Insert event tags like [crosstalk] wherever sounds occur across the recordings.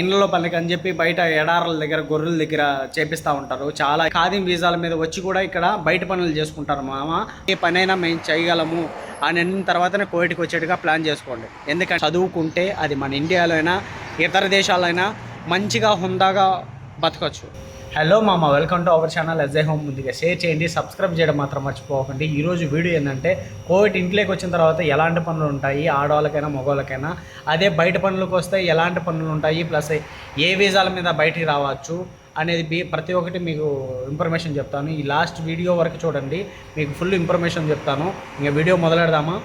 ఇండ్లలో పనికి అని చెప్పి బయట ఎడారుల దగ్గర గొర్రెల దగ్గర చేపిస్తూ ఉంటారు. చాలా ఖాదీం వీసాల మీద వచ్చి కూడా ఇక్కడ బయట పనులు చేసుకుంటారు మామ. ఏ పనైనా మేము చేయగలము అని అన్న తర్వాతనే కోవిడ్కి వచ్చేట్టుగా ప్లాన్ చేసుకోండి. ఎందుకంటే చదువుకుంటే అది మన ఇండియాలో అయినా ఇతర దేశాలైనా మంచిగా హుందాగా బతకచ్చు. హలో మామ. Welcome to our channel SI home ముందుగా షేర్ చేయండి సబ్స్క్రైబ్ చేయడం మాత్రం మర్చిపోకండి. ఈరోజు వీడియో ఏంటంటే కోవిడ్ ఇంట్లోకి వచ్చిన తర్వాత ఎలాంటి పనులు ఉంటాయి ఆడవాళ్ళకైనా మగవాళ్ళకైనా? అదే బయట పనులకు వస్తే ఎలాంటి పనులు ఉంటాయి? ప్లస్ ఏ వీసాల మీద బయటికి రావచ్చు? అనేది బి ప్రతి ఒక్కటి మీకు ఇన్ఫర్మేషన్ చెప్తాను. ఈ లాస్ట్ వీడియో వరకు చూడండి. మీకు ఫుల్ ఇన్ఫర్మేషన్ చెప్తాను. ఇంకా వీడియో మొదలెడదామా?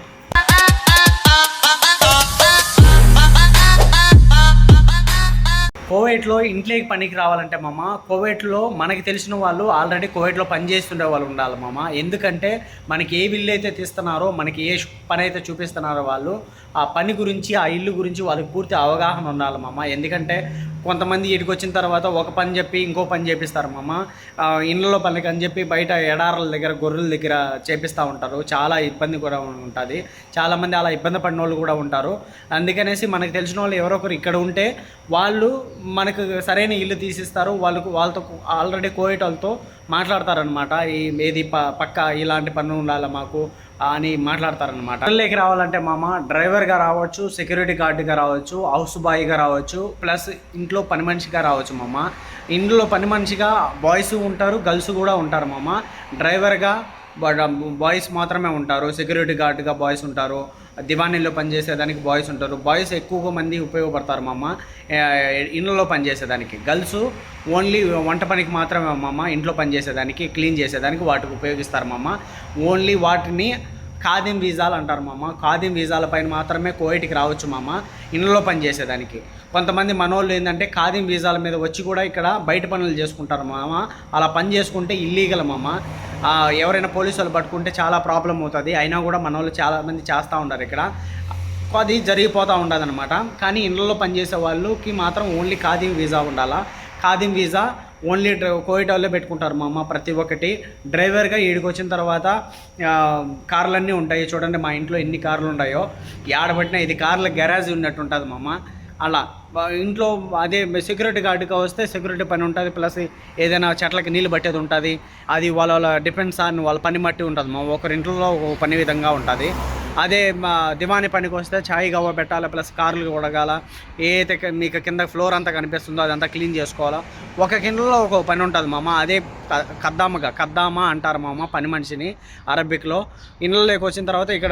కోవిడ్లో ఇంట్లోకి పనికి రావాలంటే మామ కోవిడ్లో మనకి తెలిసిన వాళ్ళు ఆల్రెడీ కోవిడ్లో పనిచేస్తుండే వాళ్ళు ఉండాలి మామ. ఎందుకంటే మనకి ఏ ఇల్లు అయితే తీస్తున్నారో మనకి ఏ పని అయితే చూపిస్తున్నారో వాళ్ళు ఆ పని గురించి ఆ ఇల్లు గురించి వాళ్ళకి పూర్తి అవగాహన ఉండాలి మామ. ఎందుకంటే కొంతమంది ఇటుకు వచ్చిన తర్వాత ఒక పని చెప్పి ఇంకో పని చేపిస్తారు మామ. ఆ, ఇళ్ళలో పనికి అని చెప్పి బయట ఎడారుల దగ్గర గొర్రెల దగ్గర చేపిస్తూ ఉంటారు. చాలా ఇబ్బంది కూడా ఉంటుంది. చాలామంది అలా ఇబ్బంది పడిన వాళ్ళు కూడా ఉంటారు. అందుకనేసి మనకు తెలిసిన వాళ్ళు ఎవరో ఒకరు ఇక్కడ ఉంటే వాళ్ళు మనకు సరైన ఇల్లు తీసిస్తారు. వాళ్ళకు వాళ్ళతో ఆల్రెడీ కోవిడ్ వాళ్ళతో మాట్లాడతారనమాట ఈ ఏది ప పక్క ఇలాంటి పనులు ఉండాలి మాకు? అని మాట్లాడతారనమాట ఇళ్ళకి రావాలంటే మామ డ్రైవర్గా రావచ్చు సెక్యూరిటీ గార్డ్గా రావచ్చు హౌస్ బాయ్గా రావచ్చు ప్లస్ ఇంట్లో పని మనిషిగా రావచ్చు మామ. ఇంట్లో పని మనిషిగా బాయ్స్ ఉంటారు గర్ల్స్ కూడా ఉంటారు మామ. డ్రైవర్గా బాయ్స్ మాత్రమే ఉంటారు. సెక్యూరిటీ గార్డ్గా బాయ్స్ ఉంటారు. దివాణీలో పనిచేసేదానికి బాయ్స్ ఉంటారు. బాయ్స్ ఎక్కువగా మంది ఉపయోగపడతారు మా అమ్మ ఇళ్ళలో పనిచేసేదానికి. గర్ల్స్ ఓన్లీ వంట పనికి మాత్రమే మామ. ఇంట్లో పనిచేసేదానికి క్లీన్ చేసేదానికి వాటికి ఉపయోగిస్తారు అమ్మ ఓన్లీ వాటిని ఖాదీం వీజాలు అంటారు మామ. ఖాదీం వీజాల పైన మాత్రమే కోవిడ్కి రావచ్చు మామ. ఇంట్లో పని చేసేదానికి కొంతమంది మనోళ్ళు ఏంటంటే ఖాదీం వీజాల మీద వచ్చి కూడా ఇక్కడ బయట పనులు చేసుకుంటారు మామ. అలా పని చేసుకుంటే ఇల్లీగల్ మామ. ఎవరైనా పోలీసు వాళ్ళు పట్టుకుంటే చాలా ప్రాబ్లం అవుతుంది. అయినా కూడా మన వాళ్ళు చాలామంది చేస్తూ ఉంటారు ఇక్కడ. అది జరిగిపోతూ ఉండదు అనమాట కానీ ఇళ్ళలో పనిచేసే వాళ్ళకి మాత్రం ఓన్లీ ఖాదీం వీసా ఉండాలా? ఖాదీం వీసా ఓన్లీ డ్రై వాళ్ళే పెట్టుకుంటారు మా అమ్మ ప్రతి ఒక్కటి. డ్రైవర్గా ఈడికి వచ్చిన తర్వాత కార్లన్నీ ఉంటాయి. చూడండి మా ఇంట్లో ఎన్ని కార్లు ఉన్నాయో ఆడబట్టిన ఇది కార్ల గ్యారేజ్ ఉన్నట్టు ఉంటుంది మా అమ్మ. అలా. ఇంట్లో అదే సెక్యూరిటీ గార్డుగా వస్తే సెక్యూరిటీ పని ఉంటుంది ప్లస్ ఏదైనా చెట్లకి నీళ్ళు పట్టేది ఉంటుంది. అది వాళ్ళ వాళ్ళ డిపెండ్స్ ఆన్ వాళ్ళ పని బట్టి ఉంటుంది. మా ఒకరి ఇంట్లో ఒక పని విధంగా ఉంటుంది. అదే మా దివాణి పనికి వస్తే ఛాయ్ గవ్వ పెట్టాలి ప్లస్ కార్లు ఉడగాల ఏదైతే మీకు కింద ఫ్లోర్ అంతా కనిపిస్తుందో అదంతా క్లీన్ చేసుకోవాలా. ఒక కిందలో ఒక పని ఉంటుంది మామ అదే కద్దామగా కద్దామా అంటారు మామ పని మనిషిని అరబిక్లో. ఇళ్ళలోకి వచ్చిన తర్వాత ఇక్కడ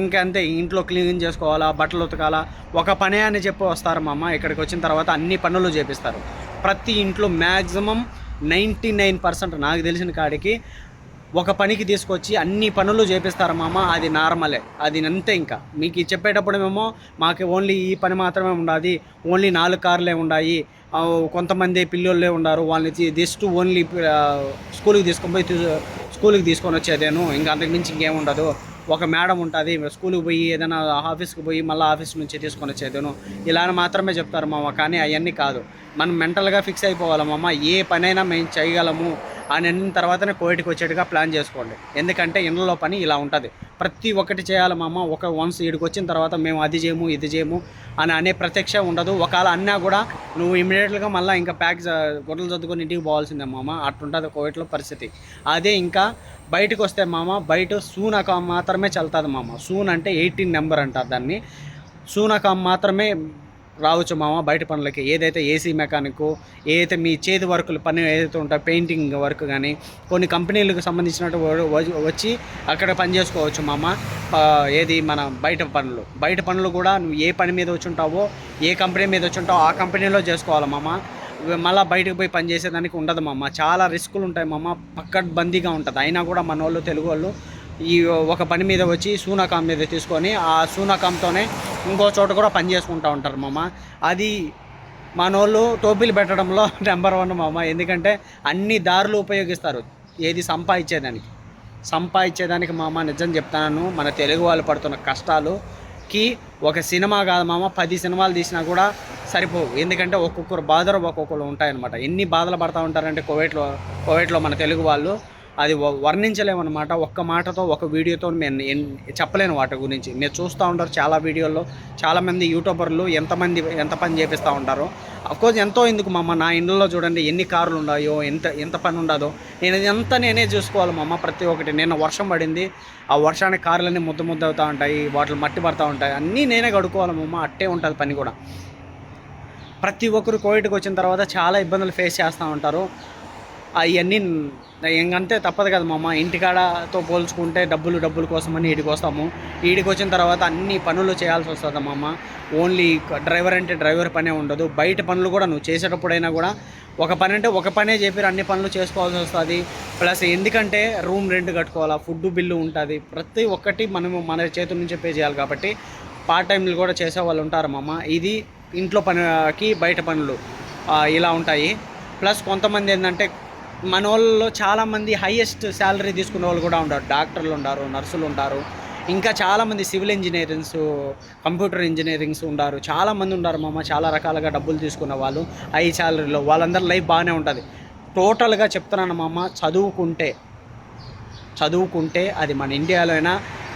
ఇంకంతే ఇంట్లో క్లీన్ చేసుకోవాలా బట్టలు ఉతకాలా ఒక పనే అని చెప్పి వస్తారు మామ ఇక్కడికి వచ్చిన తర్వాత అన్ని పనులు చేపిస్తారు. ప్రతి ఇంట్లో మ్యాక్సిమం నైంటీ నైన్ పర్సెంట్ నాకు తెలిసిన కాడికి ఒక పనికి తీసుకొచ్చి అన్ని పనులు చేపిస్తారు మామ అది నార్మలే అది అంతే ఇంకా. మీకు చెప్పేటప్పుడు చెప్పేటప్పుడేమో మాకు ఓన్లీ ఈ పని మాత్రమే ఉండాలి ఓన్లీ నాలుగు కార్లే ఉన్నాయి కొంతమంది పిల్లోళ్ళే ఉన్నారు వాళ్ళని జస్ట్ ఓన్లీ స్కూల్కి తీసుకొని పోయి స్కూల్కి తీసుకొని వచ్చేదేను. ఇంకా అంతకు మించి ఇంకేం ఉండదు. ఒక మేడం ఉంటుంది స్కూల్కి పోయి ఏదైనా ఆఫీస్కి పోయి మళ్ళీ ఆఫీస్ నుంచి తీసుకొని వచ్చేదేను. ఇలా అని మాత్రమే చెప్తారు మామ కానీ అవన్నీ కాదు. మనం మెంటల్గా ఫిక్స్ అయిపోవాలి మామ ఏ పనైనా మేము చేయగలము. అని అన్న తర్వాతనే కోవిడ్కి వచ్చేట్టుగా ప్లాన్ చేసుకోండి. ఎందుకంటే ఇండ్లలో పని ఇలా ఉంటుంది. ప్రతి ఒక్కటి చేయాలి మామ ఒక వన్స్ ఇక్కడికి వచ్చిన తర్వాత మేము అది చేయము ఇది చేయము అని అనే ప్రత్యక్ష ఉండదు. ఒకవేళ అన్నా కూడా నువ్వు ఇమీడియట్గా మళ్ళీ ఇంకా ప్యాక్ గొడవలు చదువుకొని ఇంటికి పోవాల్సిందే మామ. అట్టుంటుంది కోవిడ్లో పరిస్థితి. అదే ఇంకా బయటకు వస్తే మామ బయట సూనక మాత్రమే చల్తుంది మామ. సూన్ అంటే ఎయిటీన్ నెంబర్ అంటారు దాన్ని. సూనక మాత్రమే రావచ్చు మామ బయట పనులకి. ఏదైతే ఏసీ మెకానిక్ ఏదైతే మీ చేతి వర్కులు పని ఏదైతే ఉంటాయో పెయింటింగ్ వర్క్ కానీ కొన్ని కంపెనీలకు సంబంధించినట్టు వచ్చి అక్కడ పని చేసుకోవచ్చు మామ. ఏది మన బయట పనులు. బయట పనులు కూడా నువ్వు ఏ పని మీద వచ్చి ఉంటావో ఏ కంపెనీ మీద వచ్చి ఉంటావో ఆ కంపెనీలో చేసుకోవాలి మామ. మళ్ళీ బయటకు పోయి పని చేసేదానికి ఉండదు మామ. చాలా రిస్కులు ఉంటాయి మామ. పక్కడ్బందీగా ఉంటుంది. అయినా కూడా మన వాళ్ళు తెలుగు వాళ్ళు ఈ ఒక పని మీద వచ్చి సూనాకాం మీద తీసుకొని ఆ సూనాకాంతోనే ఇంకో చోట కూడా పని చేసుకుంటూ ఉంటారు మామ. అది మనోళ్ళు టోపీలు పెట్టడంలో [laughs] నెంబర్ వన్ మామ. ఎందుకంటే అన్ని దారులు ఉపయోగిస్తారు. ఏది సంపాదించేదానికి. సంపాదించేదానికి మామ నిజం చెప్తాను. మన తెలుగు వాళ్ళు పడుతున్న కష్టాలుకి ఒక సినిమా కాదు మామ. పది సినిమాలు తీసినా కూడా సరిపోవు. ఎందుకంటే ఒక్కొక్కరు బాధలు ఒక్కొక్కరు ఉంటాయన్నమాట. ఎన్ని బాధలు పడతా ఉంటారంటే కోవిడ్లో కోవిడ్లో మన తెలుగు వాళ్ళు అది వ- వర్ణించలేమన్నమాట. ఒక్క మాటతో ఒక వీడియోతో నేను చెప్పలేను వాటి గురించి. మీరు చూస్తూ ఉంటారు చాలా వీడియోల్లో. చాలామంది యూట్యూబర్లు ఎంతమంది ఎంత పని చేపిస్తూ ఉంటారు. అఫ్కోర్స్ ఎంతో ఎందుకు మామ నా ఇండ్లలో చూడండి ఎన్ని కార్లు ఉన్నాయో ఎంత ఎంత పని ఉండదో. నేను ఇదంతా నేనే చూసుకోవాలి మామ ప్రతి ఒక్కటి. నిన్న వర్షం పడింది. ఆ వర్షానికి కార్లన్నీ ముద్ద ముద్ద అవుతూ ఉంటాయి వాటిలో మట్టి పడతా ఉంటాయి. అన్నీ నేనే కడుక్కోవాలి మామ అట్టే ఉంటుంది పని కూడా. ప్రతి ఒక్కరు కోవిడ్కి వచ్చిన తర్వాత చాలా ఇబ్బందులు ఫేస్ చేస్తూ ఉంటారు. అవన్నీ ఇంకంతే తప్పదు కదా మామ. ఇంటికాడతో పోల్చుకుంటే డబ్బులు డబ్బుల కోసమని ఈడికి వస్తాము. ఈడికి వచ్చిన తర్వాత అన్ని పనులు చేయాల్సి వస్తుంది మామ. ఓన్లీ డ్రైవర్ అంటే డ్రైవర్ పనే ఉండదు. బయట పనులు కూడా నువ్వు చేసేటప్పుడైనా కూడా ఒక పని అంటే ఒక పనే చెప్పి అన్ని పనులు చేసుకోవాల్సి వస్తుంది. ప్లస్ ఎందుకంటే రూమ్ రెంట్ కట్టుకోవాలా ఫుడ్ బిల్లు ఉంటుంది. ప్రతి ఒక్కటి మనము మన చేతుల నుంచే పే చేయాలి కాబట్టి పార్ట్ టైంలు కూడా చేసే వాళ్ళు ఉంటారు మామ. ఇది ఇంట్లో పనికి బయట పనులు ఇలా ఉంటాయి. ప్లస్ కొంతమంది ఏంటంటే మన వాళ్ళలో చాలామంది హైయెస్ట్ శాలరీ తీసుకునే వాళ్ళు కూడా ఉంటారు. డాక్టర్లు ఉంటారు నర్సులు ఉంటారు. ఇంకా చాలామంది సివిల్ ఇంజనీరింగ్స్ కంప్యూటర్ ఇంజనీరింగ్స్ ఉన్నారు చాలామంది ఉన్నారు మామ చాలా రకాలుగా డబ్బులు తీసుకున్న వాళ్ళు హై శాలరీలో వాళ్ళందరి లైఫ్ బాగానే ఉంటుంది. టోటల్గా చెప్తున్నాను మామ చదువుకుంటే చదువుకుంటే అది మన ఇండియాలో అయినా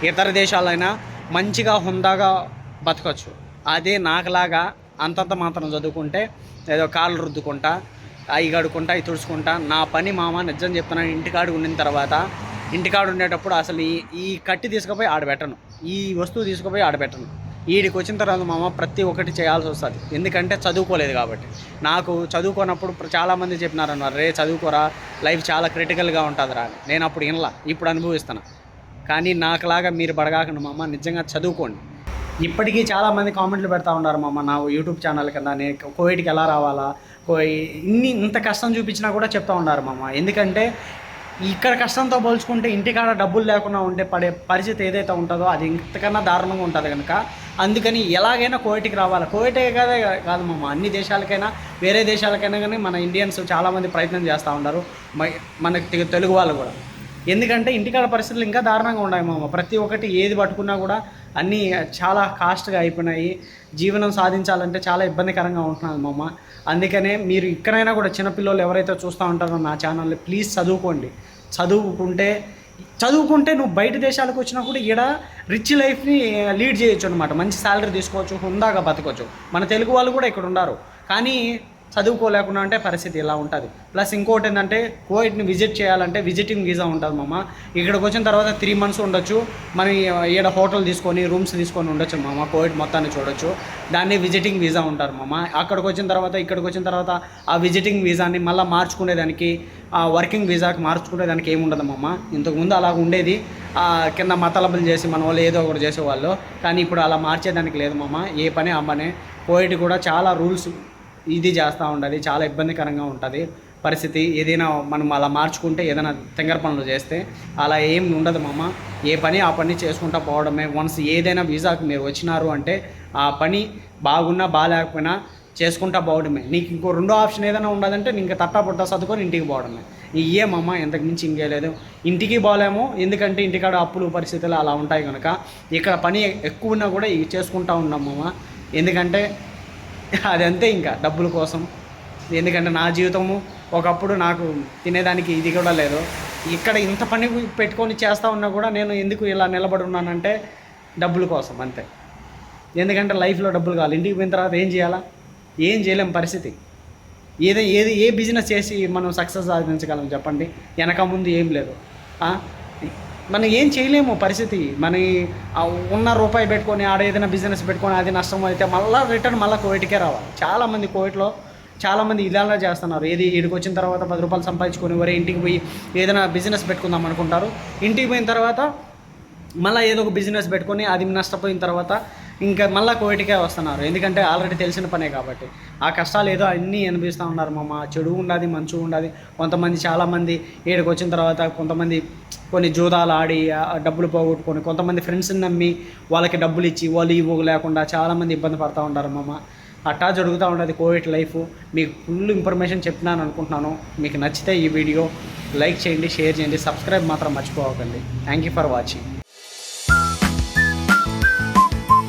ఇతర దేశాలైనా మంచిగా హుందాగా బతకచ్చు. అదే నాకులాగా అంతంత మాత్రం చదువుకుంటే ఏదో కాళ్ళు రుద్దుకుంటా అవి కడుక్కుంటా అవి తుడుచుకుంటా. నా పని మామ నిజం చెప్తున్నాను ఇంటికాడు ఉండిన తర్వాత ఇంటికాడు ఉండేటప్పుడు అసలు ఈ ఈ కట్టి తీసుకుపోయి ఆడబెట్టను ఈ వస్తువు తీసుకుపోయి ఆడబెట్టను వీడికి వచ్చిన తర్వాత మామ ప్రతి ఒక్కటి చేయాల్సి వస్తుంది. ఎందుకంటే చదువుకోలేదు కాబట్టి. నాకు చదువుకున్నప్పుడు చాలామంది చాలామంది చెప్పినారన్నారు రే చదువుకోరా లైఫ్ చాలా క్రిటికల్గా ఉంటుందిరా నేను అప్పుడు వినలా ఇప్పుడు అనుభవిస్తాను కానీ నాకులాగా మీరు బడగాకండి మామ నిజంగా చదువుకోండి. ఇప్పటికీ చాలామంది కామెంట్లు పెడతా ఉన్నారు మామ నా యూట్యూబ్ ఛానల్ కింద నేను కోవిడ్కి ఎలా రావాలా? కో- ఇన్ని ఇంత కష్టం చూపించినా కూడా చెప్తా ఉన్నారు మామ ఎందుకంటే ఇక్కడ కష్టంతో పోల్చుకుంటే ఇంటికాడ డబ్బులు లేకుండా ఉండే పడే పరిస్థితి ఏదైతే ఉంటుందో అది ఇంతకన్నా దారుణంగా ఉంటుంది కనుక అందుకని ఎలాగైనా కోవిడ్కి రావాలి? కోవిటే కాదే కాదు మామ అన్ని దేశాలకైనా వేరే దేశాలకైనా కానీ మన ఇండియన్స్ చాలామంది ప్రయత్నం చేస్తూ ఉన్నారు మనకి తెలుగు వాళ్ళు కూడా. ఎందుకంటే ఇంటికాడ పరిస్థితులు ఇంకా దారుణంగా ఉన్నాయి మామ. ప్రతి ఒక్కటి ఏది పట్టుకున్నా కూడా అన్నీ చాలా కాస్ట్గా అయిపోయినాయి. జీవనం సాధించాలంటే చాలా ఇబ్బందికరంగా ఉంటున్నాను మామ. అందుకనే మీరు ఇక్కడైనా కూడా చిన్నపిల్లలు ఎవరైతే చూస్తూ ఉంటారో నా ఛానల్ని ప్లీజ్ చదువుకోండి. చదువుకుంటే చదువుకుంటే నువ్వు బయట దేశాలకు వచ్చినా కూడా ఇక్కడ రిచ్ లైఫ్ని లీడ్ చేయొచ్చు అనమాట మంచి శాలరీ తీసుకోవచ్చు హుందాగా బతకవచ్చు మన తెలుగు వాళ్ళు కూడా ఇక్కడ ఉన్నారు కానీ చదువుకోలేకుండా అంటే పరిస్థితి ఇలా ఉంటుంది. ప్లస్ ఇంకోటి ఏంటంటే కోవిడ్ని విజిట్ చేయాలంటే విజిటింగ్ వీసా ఉంటుంది మామ. ఇక్కడికి వచ్చిన తర్వాత త్రీ మంత్స్ ఉండొచ్చు. మనం ఈడ హోటల్ తీసుకొని రూమ్స్ తీసుకొని ఉండొచ్చు మామ కోవిడ్ మొత్తాన్ని చూడొచ్చు. దాన్ని విజిటింగ్ వీసా ఉంటారు మామ. అక్కడికి వచ్చిన తర్వాత ఇక్కడికి వచ్చిన తర్వాత ఆ విజిటింగ్ వీసాని మళ్ళీ మార్చుకునేదానికి ఆ వర్కింగ్ వీసాకి మార్చుకునేదానికి ఏముండదు మామ. ఇంతకుముందు అలా ఉండేది. కింద మతలబులు చేసి మన వాళ్ళు ఏదో ఒకటి చేసేవాళ్ళు. కానీ ఇప్పుడు అలా మార్చేదానికి లేదు మామ. ఏ పని ఆ పని కోవిడ్ కూడా చాలా రూల్స్ ఇది చేస్తూ ఉండాలి చాలా ఇబ్బందికరంగా ఉంటుంది పరిస్థితి. ఏదైనా మనం అలా మార్చుకుంటే ఏదైనా తెంగర పనులు చేస్తే అలా ఏం ఉండదు మామ. ఏ పని ఆ పని చేసుకుంటా పోవడమే. వన్స్ ఏదైనా వీసాకి మీరు వచ్చినారు అంటే ఆ పని బాగున్నా బాగాలేకపోయినా చేసుకుంటా పోవడమే. నీకు ఇంకో రెండో ఆప్షన్ ఏదైనా ఉండదంటే నీకు తట్టా పుట్టా చదువుకొని ఇంటికి పోవడమే. ఇయ్యే మమ్మ మించి ఇంకే లేదు. ఇంటికి పోలేము ఎందుకంటే ఇంటికాడ అప్పులు పరిస్థితులు అలా ఉంటాయి కనుక ఇక్కడ పని ఎక్కువ ఉన్నా కూడా ఇవి చేసుకుంటా ఉన్నాం మమ్మ ఎందుకంటే అదంతే ఇంకా డబ్బుల కోసం. ఎందుకంటే నా జీవితము ఒకప్పుడు నాకు తినేదానికి ఇది కూడా లేదు. ఇక్కడ ఇంత పని పెట్టుకొని చేస్తూ ఉన్నా కూడా నేను ఎందుకు ఇలా నిలబడి ఉన్నానంటే డబ్బుల కోసం అంతే. ఎందుకంటే లైఫ్లో డబ్బులు కావాలి. ఇంటికి పోయిన తర్వాత ఏం చేయాలా? ఏం చేయలేం పరిస్థితి. ఏదో ఏది ఏ బిజినెస్ చేసి మనం సక్సెస్ సాధించగలం చెప్పండి? వెనక ముందు ఏం లేదు. మనం ఏం చేయలేము పరిస్థితి. మన ఉన్న రూపాయి పెట్టుకొని ఆడ ఏదైనా బిజినెస్ పెట్టుకొని అది నష్టం అయితే మళ్ళీ రిటర్న్ మళ్ళీ కోవిడ్కే రావాలి. చాలామంది కోవిడ్లో చాలామంది ఇలానే చేస్తున్నారు. ఏది ఇక్కడికి వచ్చిన తర్వాత పది రూపాయలు సంపాదించుకొని వరే ఇంటికి పోయి ఏదైనా బిజినెస్ పెట్టుకుందాం అనుకుంటారు. ఇంటికి పోయిన తర్వాత మళ్ళీ ఏదో ఒక బిజినెస్ పెట్టుకొని అది నష్టపోయిన తర్వాత ఇంకా మళ్ళీ కోవిడ్కే వస్తున్నారు. ఎందుకంటే ఆల్రెడీ తెలిసిన పనే కాబట్టి. ఆ కష్టాలు ఏదో అన్నీ అనిపిస్తూ ఉన్నారు. మా చెడు ఉండదు మంచు ఉండదు. కొంతమంది చాలామంది ఏడుకు వచ్చిన తర్వాత కొంతమంది కొన్ని జూదాలు ఆడి డబ్బులు పోగొట్టుకొని కొంతమంది ఫ్రెండ్స్ని నమ్మి వాళ్ళకి డబ్బులు ఇచ్చి వాళ్ళు ఇవ్వ లేకుండా చాలామంది ఇబ్బంది పడుతూ ఉంటారు మామ. అట్టా జరుగుతూ ఉండదు కోవిడ్ లైఫ్. మీకు ఫుల్ ఇన్ఫర్మేషన్ చెప్పినాను అనుకుంటున్నాను. మీకు నచ్చితే ఈ వీడియో లైక్ చేయండి షేర్ చేయండి. సబ్స్క్రైబ్ మాత్రం మర్చిపోకండి థ్యాంక్ యూ ఫర్ వాచింగ్.